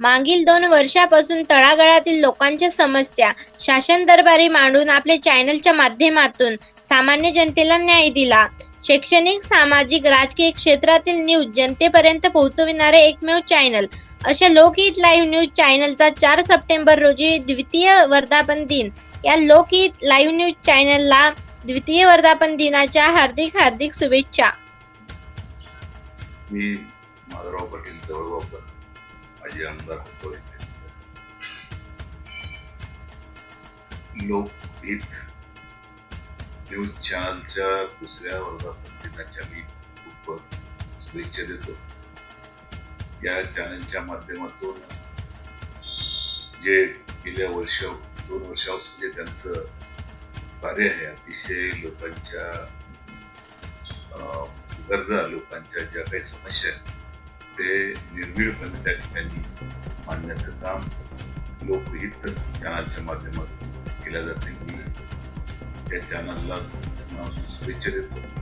मागील दोन वर्षापासून तळागाळातील लोकांच्या समस्या शासन दरबारी मांडून आपले चॅनलच्या माध्यमातून सामान्य जनतेला न्याय दिला. शैक्षणिक सामाजिक राजकीय क्षेत्रातील न्यूज जनतेपर्यंत पोहोचविणारे एकमेव चॅनल. अशा लोकहित लाईव्ह न्यूज चॅनलचा चार सप्टेंबर रोजी द्वितीय वर्धापन दिन. या लोकहित लाईव्ह न्यूज चॅनलला द्वितीय वर्धापन दिनाच्या हार्दिक हार्दिक शुभेच्छा. मी माधवराव पाटील जवळगावकर माझे आमदार होतो लोकहित न्यूज चॅनलच्या दुसऱ्या वर्धापन दिनाच्या मी खूप शुभेच्छा देतो या चॅनलच्या माध्यमातून जे गेल्या वर्ष दोन वर्षापासून जे त्यांचं कार्य आहे अतिशय लोकांच्या अं, गरजा लोकांच्या ज्या काही समस्या आहेत ते निर्भीडपणे त्या ठिकाणी. मांडण्याचं काम लोकहित चॅनलच्या माध्यमातून केल्या जाते मी त्या चॅनलला शुभेच्छा देतो